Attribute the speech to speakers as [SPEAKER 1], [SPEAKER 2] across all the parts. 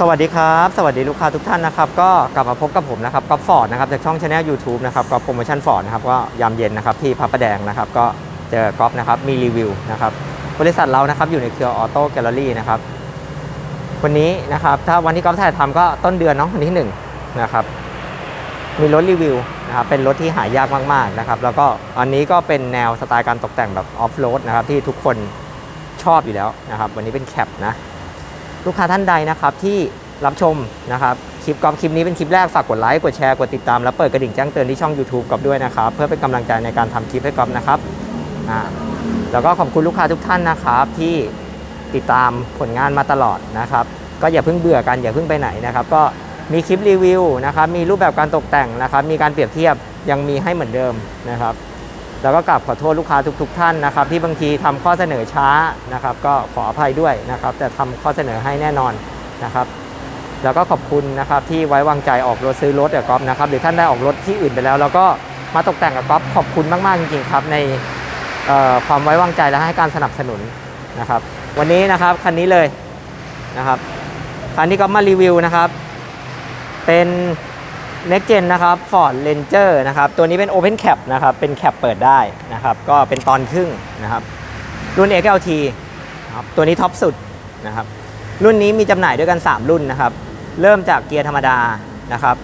[SPEAKER 1] สวัสดีครับ สวัสดีลูกค้าทุกท่านนะครับ ก็กลับมาพบกับผมนะครับก๊อฟฟอร์ดนะครับจากช่องช anel YouTube นะครับก๊อฟโปรโมชั่นฟอร์ดนะครับก็ยามเย็นนะครับที่พระประแดงนะครับ ก็เจอก๊อฟนะครับมีรีวิวนะครับบริษัทเรานะครับอยู่ในเครือออโต้แกลเลอรี่นะครับวันนี้นะครับถ้าวันที่ก๊อฟถ่ายทำก็ต้นเดือนเนาะวันที่หนึ่งนะครับมีรถรีวิวนะครับเป็นรถที่หายากมากๆนะครับแล้วก็อันนี้ก็เป็นแนวสไตล์การตกแต่งแบบออฟโรดนะครับที่ทุกคนชอบอยู่แล้วนะครับวันนี้เป็นแคปนะ ลูกค้าท่านใดนะครับที่รับชมนะครับคลิปกอล์ฟคลิปนี้เป็นคลิปแรกฝากกดไลค์กดแชร์กดติดตามแล้วเปิดกระดิ่งแจ้งเตือนที่ช่อง YouTube กอล์ฟด้วยนะครับ เพื่อเป็นกำลังใจในการทำคลิปให้กอล์ฟนะครับอ่าแล้วก็ขอบคุณลูกค้าทุกท่านนะครับที่ติดตามผลงานมาตลอดนะครับ ก็อย่าเพิ่งเบื่อกันอย่าเพิ่งไปไหนนะครับ ก็มีคลิปรีวิวนะครับมีรูปแบบการตกแต่งนะครับ มีการเปรียบเทียบยังมีให้เหมือนเดิมนะครับ แล้วก็กลับขอโทษลูกค้าทุก ๆ ท่านนะครับ ที่บางทีทำข้อเสนอช้านะครับ ก็ขออภัยด้วยนะครับ แต่ทำข้อเสนอให้แน่นอนนะครับ แล้วก็ขอบคุณนะครับที่ไว้วางใจออกรถซื้อรถกับก๊อฟนะครับหรือท่านได้ออกรถที่อื่นไปแล้ว แล้วก็มาตกแต่งกับก๊อฟขอบคุณมากๆจริงๆครับในความไว้วางใจและให้การสนับสนุนนะครับ วันนี้นะครับคันนี้เลยนะครับคันที่ก๊อฟมารีวิวนะครับ เป็น Next Gen นะครับ Ford Ranger นะครับ ตัวนี้เป็น Open Cap นะครับ เป็นแคปเปิดได้นะครับ ก็เป็นตอนครึ่งนะครับ รุ่น XLT นะครับตัวนี้ท็อปสุดนะครับ รุ่นนี้มีจำหน่ายด้วยกัน 3 รุ่นนะครับ เริ่มจากเกียร์ธรรมดานะครับ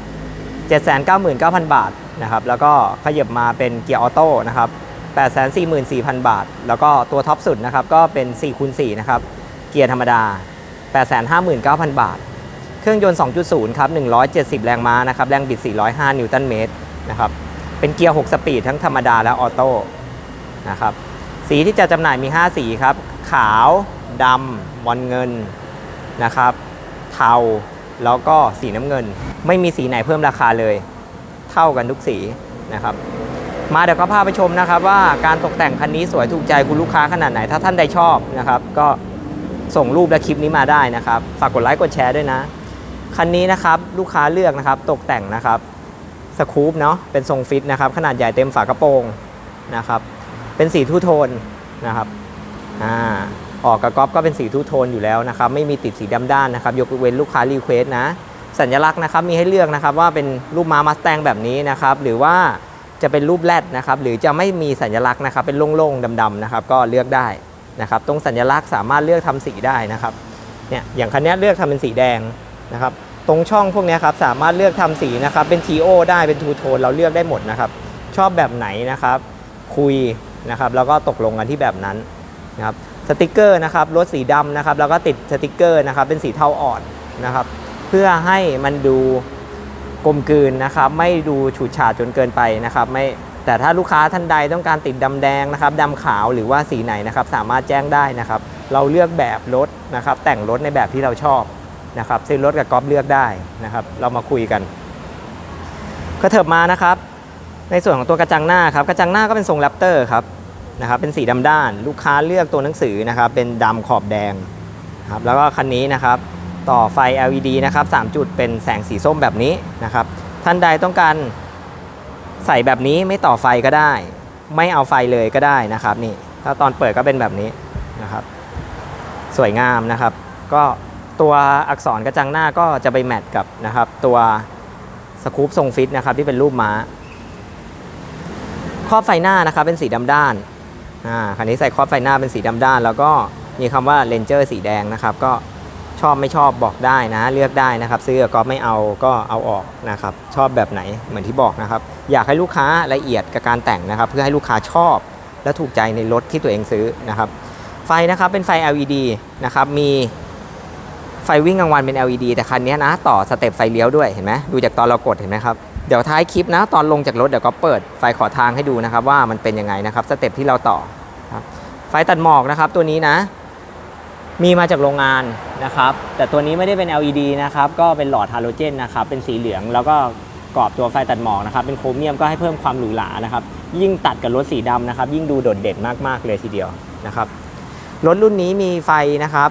[SPEAKER 1] 799,000 บาทนะครับ แล้วก็ขยับมาเป็นเกียร์ออโต้นะครับ844,000 บาท แล้วก็ตัวท็อปสุดนะครับ ก็เป็น4คูณ4นะครับ เกียร์ธรรมดา 859,000 บาท เครื่องยนต์ 2.0 ครับ 170 แรงม้านะครับ แรงบิด 405 นิวตันเมตรนะครับ เป็นเกียร์ 6 สปีดทั้งธรรมดาและออโต้นะครับ สีที่จะจำหน่ายมี 5 สีครับ ขาว ดำบอลเงินนะครับ เทา แล้วก็สีน้ำเงิน ไม่มีสีไหนเพิ่มราคาเลย เท่ากันทุกสีนะครับ มาเดี๋ยวก็พาไปชมนะครับ ว่าการตกแต่งคันนี้สวยถูกใจคุณลูกค้าขนาดไหน ถ้าท่านใดชอบนะครับ ก็ส่งรูปและคลิปนี้มาได้นะครับ ฝากกดไลค์กดแชร์ด้วยนะ คันนี้นะครับลูกค้าเลือกนะครับตกแต่งนะครับสคูปเนาะเป็นทรงฟิตนะครับขนาดใหญ่เต็มฝากระโปรงนะครับเป็นสีทูโทนนะครับอ่าออกกระก๊อปก็เป็นสีทูโทนอยู่แล้วนะครับไม่มีติดสีดำด้านนะครับยกเว้นลูกค้ารีเควสนะสัญลักษณ์นะครับมีให้เลือกนะครับว่าเป็นรูปม้ามัสแตงแบบนี้นะครับหรือว่าจะเป็นรูปแรดนะครับหรือจะไม่มีสัญลักษณ์นะครับเป็นโล่งๆดำๆนะครับก็เลือกได้นะครับตรงสัญลักษณ์สามารถเลือกทำสีได้นะครับเนี่ยอย่างคันนี้เลือกทำเป็นสีแดง นะครับตรงช่องพวกนี้ครับสามารถเลือกทำสีนะครับเป็น TO ได้เป็นทูโทนเราเลือกได้หมดนะครับชอบแบบไหนนะครับ คุยนะครับแล้วก็ตกลงกันที่แบบนั้นนะครับสติกเกอร์นะครับรถสีดำนะครับแล้วก็ติดสติกเกอร์นะครับเป็นสีเทาอ่อนนะครับเพื่อให้มันดูกลมกลืนนะครับไม่ดูฉูดฉาดจนเกินไปนะครับไม่แต่ถ้าลูกค้าท่านใดต้องการติดดำแดงนะครับดำขาวหรือว่าสีไหนนะครับสามารถแจ้งได้นะครับ เราเลือกแบบรถนะครับแต่งรถในแบบที่เราชอบ นะครับซื้อรถกับกอล์ฟเลือกได้นะครับ เรามาคุยกันก็เถิบมานะครับ ในส่วนของตัวกระจังหน้าครับ กระจังหน้าก็เป็นทรงแรปเตอร์ครับนะครับ เป็นสีดำด้าน ลูกค้าเลือกตัวหนังสือนะครับ เป็นดำขอบแดงครับแล้วก็คันนี้นะครับ ต่อไฟ LED นะครับ3จุดเป็นแสงสีส้มแบบนี้นะครับ ท่านใดต้องการใส่แบบนี้ไม่ต่อไฟก็ได้ ไม่เอาไฟเลยก็ได้นะครับ นี่ถ้าตอนเปิดก็เป็นแบบนี้นะครับ สวยงามนะครับ ก็ ตัวอักษรกระจังหน้าก็จะไปแมทกับนะครับ ตัวสกู๊ปทรงฟิตนะครับที่เป็นรูปม้าครอบไฟหน้านะครับเป็นสีดำด้านอ่าคันนี้ใส่ครอบไฟหน้าเป็นสีดำด้าน แล้วก็มีคำว่าเลนเจอร์สีแดงนะครับ ก็ชอบไม่ชอบบอกได้นะ เลือกได้นะครับซื้อก็ไม่เอาก็เอาออกนะครับ ชอบแบบไหนเหมือนที่บอกนะครับ อยากให้ลูกค้าละเอียดกับการแต่งนะครับ เพื่อให้ลูกค้าชอบและถูกใจในรถที่ตัวเองซื้อนะครับ ไฟนะครับเป็นไฟ LED นะครับมี ฟวิ่งกลางวันเป็น LED แต่คันนี้นะต่อสเต็ปไฟเลี้ยวด้วยเห็นไหมดูจากตอนเรากดเห็นไหมครับเดี๋ยวท้ายคลิปนะตอนลงจากรถเดี๋ยวก็เปิดไฟขอทางให้ดูนะครับว่ามันเป็นยังไงนะครับสเต็ปที่เราต่อครับไฟตัดหมอกนะครับตัวนี้นะ มีมาจากโรงงานนะครับแต่ตัวนี้ไม่ได้เป็น LED นะครับก็เป็นหลอดฮาโลเจนนะครับเป็นสีเหลืองแล้วก็กรอบตัวไฟตัดหมอกนะครับเป็นโครเมียมก็ให้เพิ่มความหรูหรานะครับยิ่งตัดกับรถสีดำนะครับยิ่งดูโดดเด่นมากๆเลยทีเดียวนะครับรถรุ่นนี้มีไฟนะครับ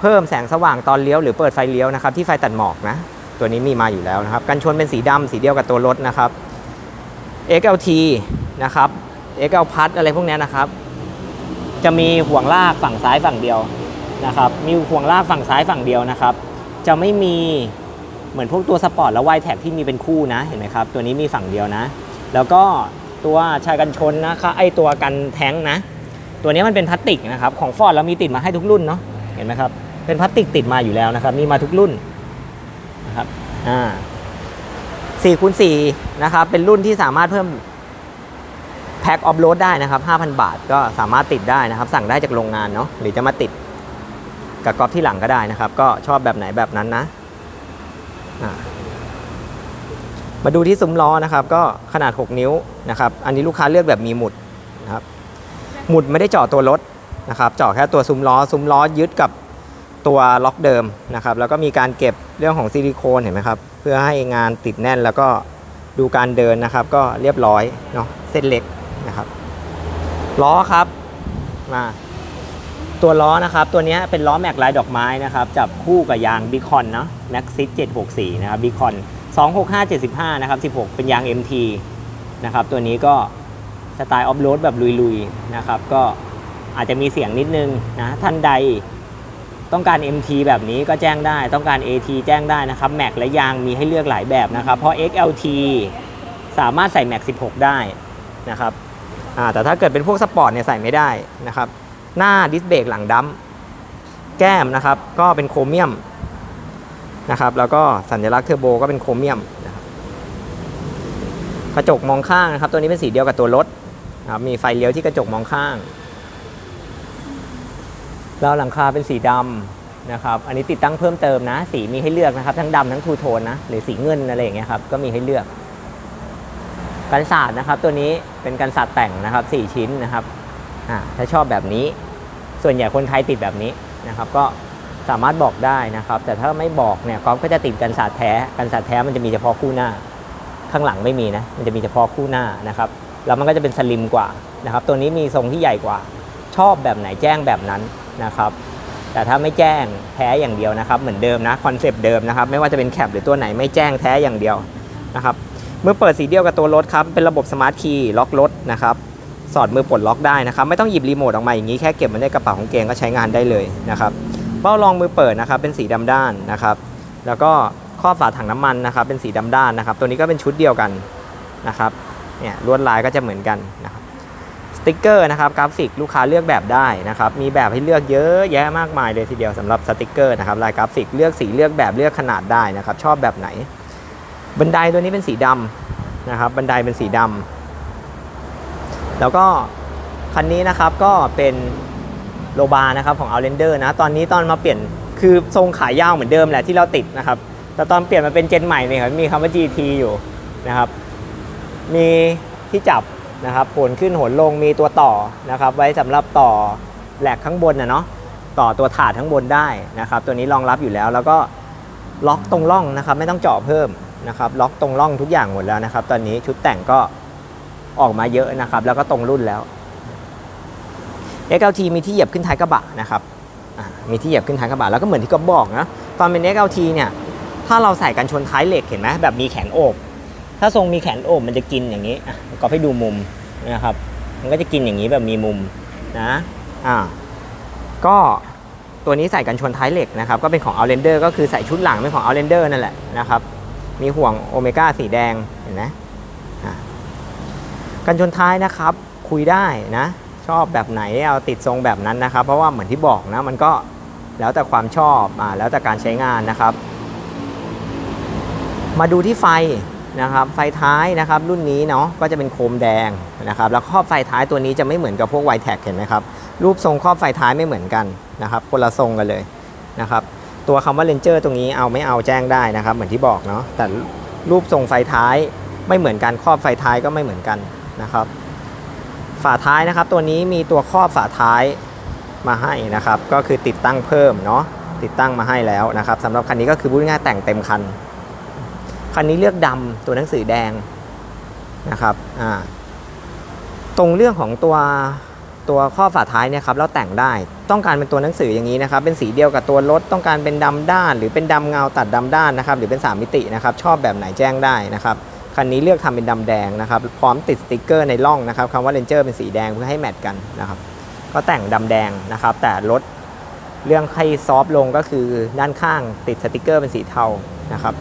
[SPEAKER 1] เพิ่มแสงสว่างตอนเลี้ยวหรือเปิดไฟเลี้ยวนะครับที่ไฟตัดหมอกนะ ตัวนี้มีมาอยู่แล้วนะครับกันชนเป็นสีดำสีเดียวกับตัวรถนะครับ XLT นะครับ XL พัดอะไรพวกนี้นะครับ จะมีห่วงลากฝั่งซ้ายฝั่งเดียวนะครับ มีห่วงลากฝั่งซ้ายฝั่งเดียวนะครับ
[SPEAKER 2] จะไม่มีเหมือนพวกตัวสปอร์ตแล้วายแท็กที่มีเป็นคู่นะเห็นไหมครับ ตัวนี้มีฝั่งเดียวนะ แล้วก็ตัวชายกันชนนะคะไอตัวกันแท้งนะ ตัวนี้มันเป็นพลาสติกนะครับ ของฟอร์ดเรามีติดมาให้ทุกรุ่นเนาะเห็นไหมครับ เป็นพลาสติกติดมาอยู่แล้วนะครับ มีมาทุกรุ่นนะครับอ่าสี่คูณสี่นะครับ เป็นรุ่นที่สามารถเพิ่มแพ็คออฟโรดได้นะครับ 5,000 บาทก็สามารถติดได้นะครับ สั่งได้จากโรงงานเนาะหรือจะมาติดกับกอล์ฟที่หลังก็ได้นะครับ ก็ชอบแบบไหนแบบนั้นนะมาดูที่ซุ้มล้อนะครับ ก็ขนาด 6 นิ้วนะครับ อันนี้ลูกค้าเลือกแบบมีหมุดนะครับ หมุดไม่ได้เจาะตัวรถนะครับเจาะแค่ตัวซุ้มล้อซุ้มล้อยึดกับ ตัวล็อกเดิมนะครับ แล้วก็มีการเก็บเรื่องของซิลิโคนเห็นไหมครับ เพื่อให้งานติดแน่นแล้วก็ดูการเดินนะครับ ก็เรียบร้อยเนาะเส้นเล็กนะครับล้อครับมาตัวล้อนะครับ ตัวนี้เป็นล้อแม็กลายดอกไม้นะครับ จับคู่กับยางบีคอนเนาะแม็กซิส764 นะครับบีคอน26575 นะครับ 16 เป็นยาง MT นะครับ ตัวนี้ก็สไตล์ออฟโรดแบบลุยๆนะครับ ก็อาจจะมีเสียงนิดนึงนะท่านใด ต้องการ MT แบบนี้ก็แจ้งได้ ต้องการ AT แจ้งได้นะครับแม็กและยางมีให้เลือกหลายแบบนะครับ เพราะ XLT สามารถใส่แม็ก16 ได้นะครับแต่ถ้าเกิดเป็นพวกสปอร์ตเนี่ยใส่ไม่ได้นะครับ หน้าดิสเบรกหลังดัมแก้มนะครับ ก็เป็นโครเมียมนะครับ แล้วก็สัญลักษณ์เทอร์โบก็เป็นโครเมียมนะครับกระจกมองข้างนะครับ ตัวนี้เป็นสีเดียวกับตัวรถนะครับมีไฟเลี้ยวที่กระจกมองข้าง แล้วหลังคาเป็นสีดำนะครับอันนี้ติดตั้งเพิ่มเติมนะ สีมีให้เลือกนะครับ ทั้งดำทั้งทูโทนนะหรือสีเงินอะไรอย่างเงี้ยครับก็มีให้เลือก กันศาสตร์นะครับ ตัวนี้เป็นกันศาสตร์แต่งนะครับ 4 ชิ้นนะครับอ่าถ้าชอบแบบนี้ ส่วนใหญ่คนไทยติดแบบนี้นะครับ ก็สามารถบอกได้นะครับ แต่ถ้าไม่บอกเนี่ยก๊อฟก็จะติดกันศาสตร์แท้กันศาสตร์แท้มันจะมีเฉพาะคู่หน้า ข้างหลังไม่มีนะมันจะมีเฉพาะคู่หน้านะครับแล้วมันก็จะเป็นสลิมกว่านะครับ ตัวนี้มีทรงที่ใหญ่กว่า ชอบแบบไหนแจ้งแบบนั้น นะครับแต่ถ้าไม่แจ้งแท้อย่างเดียวนะครับเหมือนเดิมนะคอนเซปต์เดิมนะครับไม่ว่าจะเป็นแคปหรือตัวไหนไม่แจ้งแท้อย่างเดียวนะครับเมื่อเปิดสีเดียวกับตัวรถครับเป็นระบบสมาร์ทคีย์ล็อกรถนะครับสอดมือปลดล็อกได้นะครับไม่ต้องหยิบรีโมทออกมาอย่างนี้แค่เก็บมันในกระเป๋าของเกงก็ใช้งานได้เลยนะครับเบ้ารองมือเปิดนะครับเป็นสีดำด้านนะครับแล้วก็ครอบฝาถังน้ำมันนะครับเป็นสีดำด้านนะครับตัวนี้ก็เป็นชุดเดียวกันนะครับเนี่ยลวดลายก็จะเหมือนกันนะครับ ติกเกอร์นะครับกราฟิกลูกค้าเลือกแบบได้นะครับมีแบบให้เลือกเยอะแยะมากมายเลยทีเดียวสำหรับสติกเกอร์นะครับลายกราฟิกเลือกสีเลือกแบบเลือกขนาดได้นะครับชอบแบบไหน บันไดตัวนี้เป็นสีดำนะครับบันไดเป็นสีดำแล้วก็คันนี้นะครับก็เป็นโลบานะครับของ Outlander นะตอนนี้ตอนมาเปลี่ยนคือทรงขายาวเหมือนเดิมแหละที่เราติดนะครับ แต่ตอนเปลี่ยนมาเป็นเจนใหม่เนี่ยครับมีคำว่า GT อยู่นะครับ มีที่จับ นะครับโหนขึ้นโหนลงมีตัวต่อนะครับ ไว้สำหรับต่อแหลกข้างบนนะเนาะต่อตัวถาดข้างบนได้นะครับ ตัวนี้รองรับอยู่แล้วแล้วก็ล็อกตรงร่องนะครับ ไม่ต้องเจาะเพิ่มนะครับ ล็อกตรงร่องทุกอย่างหมดแล้วนะครับ ตอนนี้ชุดแต่งก็ออกมาเยอะนะครับ แล้วก็ตรงรุ่นแล้ว XLT มีที่เหยียบขึ้นท้ายกระบะนะครับมีที่เหยียบขึ้นท้ายกระบะแล้วก็เหมือนที่ก็บอกนะตอนเป็น XLT เนี่ยถ้าเราใส่กันชนท้ายเหล็กเห็นไหมแบบมีแขนโอบ ถ้าทรงมีแขนโอบมันจะกินอย่างนี้ อะก็ให้ดูมุมนะครับ มันก็จะกินอย่างนี้แบบมีมุมนะอ่าก็ตัวนี้ใส่กันชนท้ายเหล็กนะครับ ก็เป็นของ Outlander ก็คือใส่ชุดหลังเป็นของ Outlander นั่นแหละนะครับ มีห่วงโอเมก้าสีแดงเห็นไหมอ่ากันชนท้ายนะครับคุยได้นะ ชอบแบบไหนเอาติดทรงแบบนั้นนะครับ เพราะว่าเหมือนที่บอกนะมันก็แล้วแต่ความชอบอ่าแล้วแต่การใช้งานนะครับ มาดูที่ไฟ นะครับไฟท้ายนะครับรุ่นนี้เนาะก็จะเป็นโคมแดงนะครับแล้วครอบไฟท้ายตัวนี้จะไม่เหมือนกับพวกไวแท็กเห็นไหมครับรูปทรงครอบไฟท้ายไม่เหมือนกันนะครับคนละทรงกันเลยนะครับตัวคำว่าเลนเจอร์ตรงนี้เอาไม่เอาแจ้งได้นะครับ เหมือนที่บอกเนาะแต่รูปทรงไฟท้ายไม่เหมือนกันครอบไฟท้ายก็ไม่เหมือนกันนะครับ ฝาท้ายนะครับ ตัวนี้มีตัวครอบฝาท้ายมาให้นะครับ ก็คือติดตั้งเพิ่มเนาะติดตั้งมาให้แล้วนะครับสำหรับคันนี้ก็คือพูดง่ายแต่งเต็มคัน คันนี้เลือกดำตัวหนังสือแดงนะครับตรงเรื่องของตัวตัวข้อฝาท้ายเนี่ยครับเราแต่งได้ต้องการเป็นตัวหนังสืออย่างนี้นะครับ เป็นสีเดียวกับตัวรถต้องการเป็นดำด้าน หรือเป็นดำเงาตัดดำด้านนะครับ หรือเป็น 3 มิตินะครับ ชอบแบบไหนแจ้งได้นะครับคันนี้เลือกทำเป็นดำแดงนะครับ พร้อมติดสติกเกอร์ในร่องนะครับคำว่าเลนเจอร์เป็นสีแดงเพื่อให้แมทกันนะครับ ก็แต่งดำแดงนะครับ แต่รถเรื่องให้ซอฟต์ลงก็คือด้านข้างติดสติกเกอร์เป็นสีเทานะครับ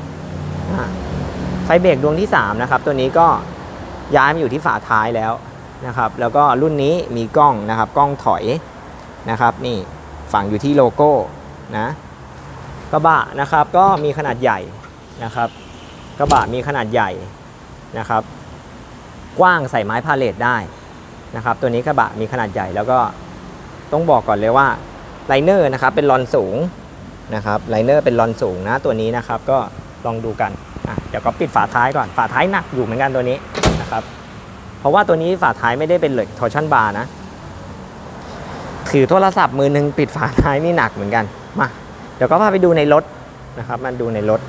[SPEAKER 2] ไฟเบรกดวงที่3นะครับตัวนี้ก็ย้ายมาอยู่ที่ฝาท้ายแล้วนะครับ แล้วก็รุ่นนี้มีกล้องนะครับกล้องถอยนะครับ นี่ฝังอยู่ที่โลโก้นะกระบะนะครับก็มีขนาดใหญ่นะครับกระบะมีขนาดใหญ่นะครับ กว้างใส่ไม้พาเลทได้นะครับ ตัวนี้กระบะมีขนาดใหญ่แล้วก็ต้องบอกก่อนเลยว่าไลเนอร์นะครับเป็นลอนสูงนะครับไลเนอร์เป็นลอนสูงนะตัวนี้นะครับก็ ลองดูกันอะเดี๋ยวก็ปิดฝาท้ายก่อน ฝาท้ายหนักอยู่เหมือนกันตัวนี้นะครับ เพราะว่าตัวนี้ฝาท้ายไม่ได้เป็นเหล็กทอร์ชันบาร์นะ ถือโทรศัพท์มือหนึ่งปิดฝาท้ายนี่หนักเหมือนกัน มา เดี๋ยวก็พาไปดูในรถนะครับมาดูในรถ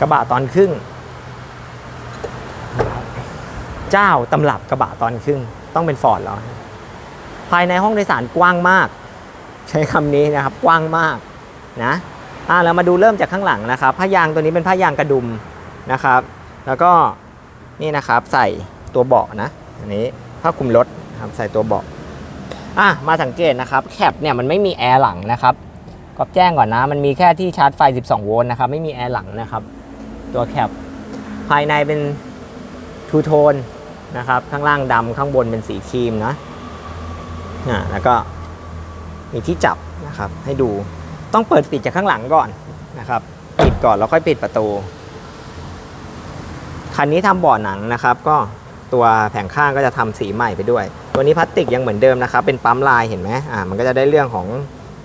[SPEAKER 2] กระบะตอนครึ่ง เจ้าตำรับกระบะตอนครึ่ง ต้องเป็นฟอร์ดแล้ว ภายในห้องโดยสารกว้างมาก ใช้คำนี้นะครับกว้างมากนะอ่าเรามาดูเริ่มจากข้างหลังนะครับผ้ายางตัวนี้เป็นผ้ายางกระดุมนะครับ แล้วก็นี่นะครับใส่ตัวเบาะนะอันนี้ผ้าคลุมรถครับใส่ตัวเบาะอะมาสังเกตนะครับแคปเนี่ยมันไม่มีแอร์หลังนะครับก็แจ้งก่อนนะ มันมีแค่ที่ชาร์จไฟ 12 โวลต์นะครับ ไม่มีแอร์หลังนะครับ ตัวแคปภายในเป็นทูโทนนะครับ ข้างล่างดำข้างบนเป็นสีครีมนะอ่าแล้วก็ มีที่จับนะครับให้ดูต้องเปิดปิดจากข้างหลังก่อนนะครับ ปิดก่อนแล้วค่อยปิดประตู คันนี้ทำเบ่อหนังนะครับ ก็ตัวแผงข้างก็จะทำสีใหม่ไปด้วย ตัวนี้พลาสติกยังเหมือนเดิมนะครับ เป็นปั๊มลายเห็นไหมอ่ามันก็จะได้เรื่องของ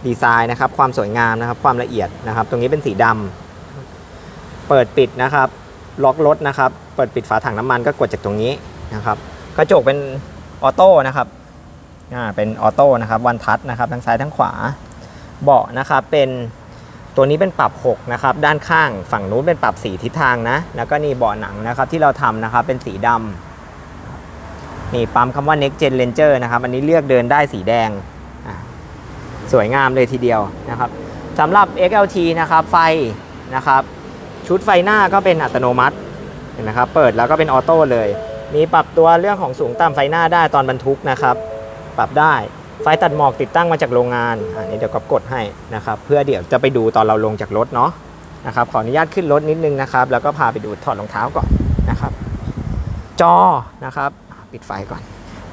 [SPEAKER 2] ดีไซน์นะครับ ความสวยงามนะครับ ความละเอียดนะครับ ตรงนี้เป็นสีดำเปิดปิดนะครับ ล็อกรถนะครับ เปิดปิดฝาถังน้ำมันก็กดจากตรงนี้นะครับ กระจกเป็นออโต้นะครับ เป็นออโต้นะครับวันทัชนะครับทั้งซ้ายทั้งขวา เบาะนะครับเป็นตัวนี้เป็นปรับ6นะครับด้านข้างฝั่งนู้นเป็นปรับสีทิศทางนะ แล้วก็นี่เบาะหนังนะครับที่เราทำนะครับเป็นสีดำนี่ปั๊มคำว่า next gen ranger นะครับอันนี้เลือกเดินได้สีแดงสวยงามเลยทีเดียวนะครับสำหรับ XLT นะครับไฟนะครับชุดไฟหน้าก็เป็นอัตโนมัติเห็นไหมครับเปิดแล้วก็เป็นออโต้เลย มีปรับตัวเรื่องของสูงต่ำไฟหน้าได้ตอนบรรทุกนะครับ ปรับได้ ไฟตัดหมอกติดตั้งมาจากโรงงานอันนี้เดี๋ยวก็กดให้นะครับ เพื่อเดี๋ยวจะไปดูตอนเราลงจากรถเนาะนะครับ ขออนุญาตขึ้นรถนิดนึงนะครับ แล้วก็พาไปดูถอดรองเท้าก่อนนะครับ จอนะครับ ปิดไฟก่อน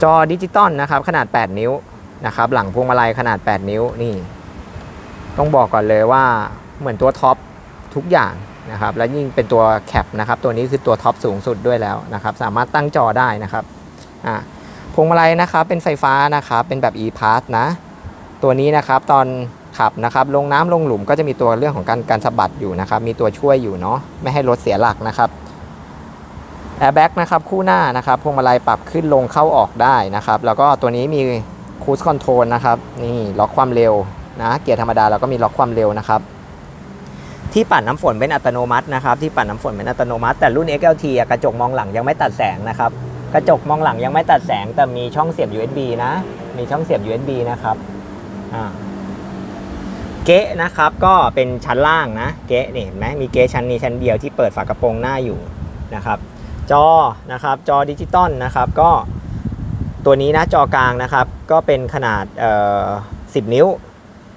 [SPEAKER 2] จอดิจิตอลนะครับ ขนาด 8 นิ้วนะครับ หลังพวงมาลัยขนาด 8 นิ้วนี่ ต้องบอกก่อนเลยว่าเหมือนตัวท็อปทุกอย่างนะครับ และยิ่งเป็นตัวแคปนะครับ ตัวนี้คือตัวท็อปสูงสุดด้วยแล้วนะครับ สามารถตั้งจอได้นะครับ อ่า วงมาลัยนะครับเป็นไฟฟ้านะครับเป็นแบบ e-pass นะ ตัวนี้นะครับตอนขับนะครับลงน้ำลงหลุมก็จะมีตัวเรื่องของการการสะบัดอยู่นะครับ มีตัวช่วยอยู่เนาะไม่ให้รถเสียหลักนะครับแอร์แบ็กนะครับคู่หน้านะครับพวงมาลัยปรับขึ้นลงเข้าออกได้นะครับ แล้วก็ตัวนี้มีคูสคอนโทรลนะครับนี่ล็อกความเร็วนะเกียร์ธรรมดาแล้วก็มีล็อกความเร็วนะครับ ที่ปั่นน้ำฝนเป็นอัตโนมัตินะครับ ที่ปั่นน้ำฝนเป็นอัตโนมัติ แต่รุ่น XLT กระจกมองหลังยังไม่ตัดแสงนะครับ กระจกมองหลังยังไม่ตัดแสงแต่มีช่องเสียบ USB นะ มีช่องเสียบ USB นะครับเก๊ะนะครับก็เป็นชั้นล่างนะเก๊ะนี่เห็นไหมมีเก๊ะชั้นนี้ชั้นเดียวที่เปิดฝากระโปรงหน้าอยู่นะครับจอนะครับจอดิจิตอลนะครับก็ตัวนี้นะจอกลางนะครับก็เป็นขนาด 10 นิ้ว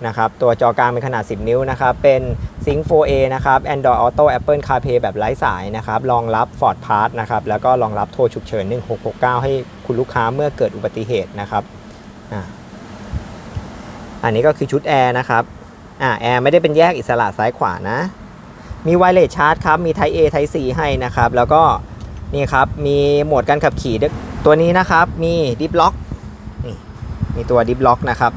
[SPEAKER 2] นะครับตัวจอกลางเป็นขนาด 10 นิ้วนะครับเป็น Sync 4A นะครับ Android Auto Apple CarPlay แบบไร้สายนะครับรองรับ Ford Pass นะครับแล้วก็รองรับโทรฉุกเฉิน 1669 ให้คุณลูกค้าเมื่อเกิดอุบัติเหตุนะครับอ่าอันนี้ก็คือชุดแอร์นะครับอ่าแอร์ไม่ได้เป็นแยกอิสระซ้ายขวานะ มีไวเลสชาร์จครับ มี Type A Type C ให้นะครับ แล้วก็นี่ครับ มีโหมดการขับขี่ตัวนี้นะครับ มีดิฟล็อกนี่มีตัวดิฟล็อกนะครับ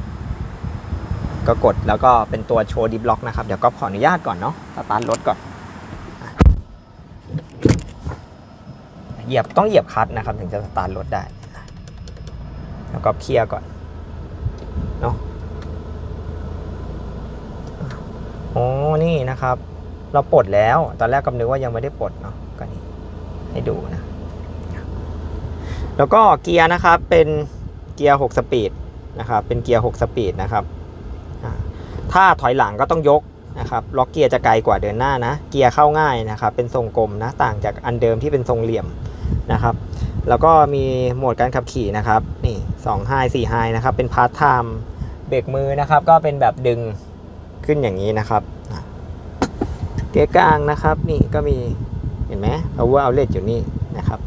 [SPEAKER 2] ก็กดแล้วก็เป็นตัวโชว์ดิฟล็อกนะครับเดี๋ยวก็ขออนุญาตก่อนเนาะสตาร์ทรถก่อนเหยียบต้องเหยียบคลัตช์นะครับถึงจะสตาร์ทรถได้ แล้วก็เคลียร์ก่อนเนาะอ๋อนี่นะครับ เราปลดแล้ว ตอนแรกก็นึกว่ายังไม่ได้ปลดเนาะก็นี่ให้ดูนะ แล้วก็เกียร์นะครับเป็นเกียร์ 6 สปีดนะครับเป็นเกียร์ 6 สปีดนะครับ ถ้าถอยหลังก็ต้องยกนะครับล็อกเกียร์จะไกลกว่าเดินหน้านะ เกียร์เข้าง่ายนะครับ เป็นทรงกลมนะต่างจากอันเดิมที่เป็นทรงเหลี่ยม
[SPEAKER 1] นะครับ แล้วก็มีโหมดการขับขี่นะครับนี่2 high 4 high นะครับเป็นพาร์ทไทม์เบรกมือนะครับ ก็เป็นแบบดึงขึ้นอย่างนี้นะครับเกียร์กลางนะครับนี่ก็มีเห็นไหม power outlet อยู่นี่นะครับ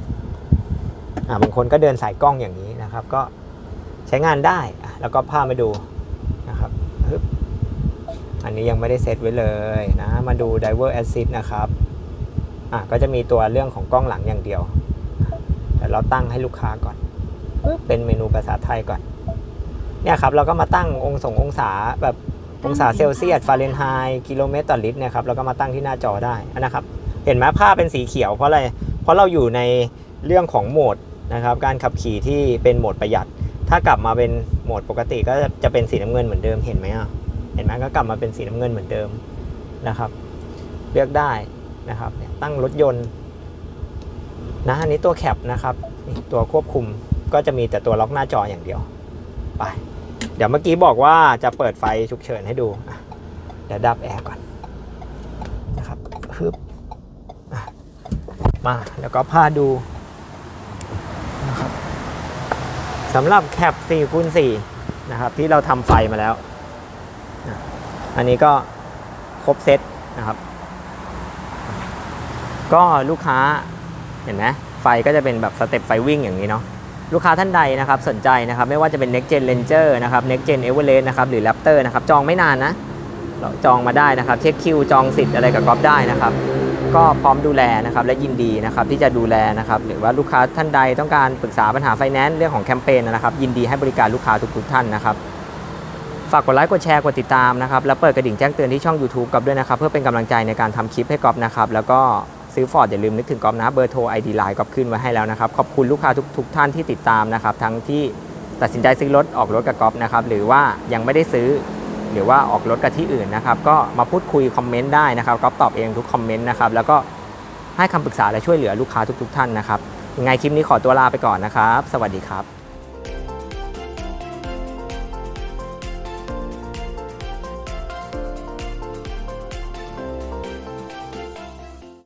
[SPEAKER 1] อ่าบางคนก็เดินสายกล้องอย่างนี้นะครับ ก็ใช้งานได้แล้วก็พามาดูนะครับ อันนี้ยังไม่ได้เซตไว้เลยนะ มาดู diver assist นะครับ อะก็จะมีตัวเรื่องของกล้องหลังอย่างเดียวเดี๋ยวเราตั้งให้ลูกค้าก่อน เป็นเมนูภาษาไทยก่อน เนี่ยครับ เราก็มาตั้งองศงองศาแบบองศาเซลเซียสฟาเรนไฮต์กิโลเมตรต่อลิตรเนี่ยครับเราก็มาตั้งที่หน้าจอได้นะครับ เห็นไหมภาพเป็นสีเขียวเพราะอะไร เพราะเราอยู่ในเรื่องของโหมดนะครับ การขับขี่ที่เป็นโหมดประหยัด ถ้ากลับมาเป็นโหมดปกติก็จะเป็นสีน้ำเงินเหมือนเดิมเห็นไหมอะ เห็นไหมก็กลับมาเป็นสีน้ำเงินเหมือนเดิมนะครับ เลือกได้นะครับตั้งรถยนต์นะอันนี้ตัวแคปนะครับตัวควบคุมก็จะมีแต่ตัวล็อกหน้าจออย่างเดียวไปเดี๋ยวเมื่อกี้บอกว่าจะเปิดไฟฉุกเฉินให้ดูเดี๋ยวดับแอร์ก่อนนะครับฮึบมาแล้วก็พาดูนะครับสำหรับแคป4คูณ4นะครับที่เราทำไฟมาแล้ว อันนี้ก็ครบเซตนะครับ ก็ลูกค้าเห็นไหมไฟก็จะเป็นแบบสเต็ปไฟวิ่งอย่างนี้เนาะลูกค้าท่านใดนะครับสนใจนะครับไม่ว่าจะเป็น Next Gen Ranger นะครับ Next Gen Everest นะครับหรือ Raptor นะครับจองไม่นานนะเราจองมาได้นะครับเช็คคิวจองสิทธิ์อะไรกับก๊อฟได้นะครับ ก็พร้อมดูแลนะครับและยินดีนะครับที่จะดูแลนะครับหรือว่าลูกค้าท่านใดต้องการปรึกษาปัญหาไฟแนนซ์เรื่องของแคมเปญนะครับ ยินดีให้บริการลูกค้าทุกๆท่านนะครับ ฝากกดไลค์กดแชร์กดติดตามนะครับแล้วเปิดกระดิ่งแจ้งเตือนที่ช่อง YouTube ก๊อฟด้วยนะครับเพื่อเป็นกำลังใจในการทำคลิปให้กอฟนะครับแล้วก็ซื้อฟอร์ดอย่าลืมนึกถึงกอฟนะเบอร์โทร ID ไลน์กอฟขึ้นไว้ให้แล้วนะครับขอบคุณลูกค้าทุกทุกท่านที่ติดตามนะครับทั้งที่ตัดสินใจซื้อรถออกรถกับกอฟนะครับหรือว่ายังไม่ได้ซื้อ หรือว่าออกรถกับที่อื่นนะครับก็มาพูดคุยคอมเมนต์ได้นะครับกอฟตอบเองทุกคอมเมนต์นะครับแล้วก็ให้คำปรึกษาและช่วยเหลือลูกค้าทุก ๆ ท่านนะครับยังไงคลิปนี้ขอตัวลาไปก่อนนะครับ สวัสดีครับ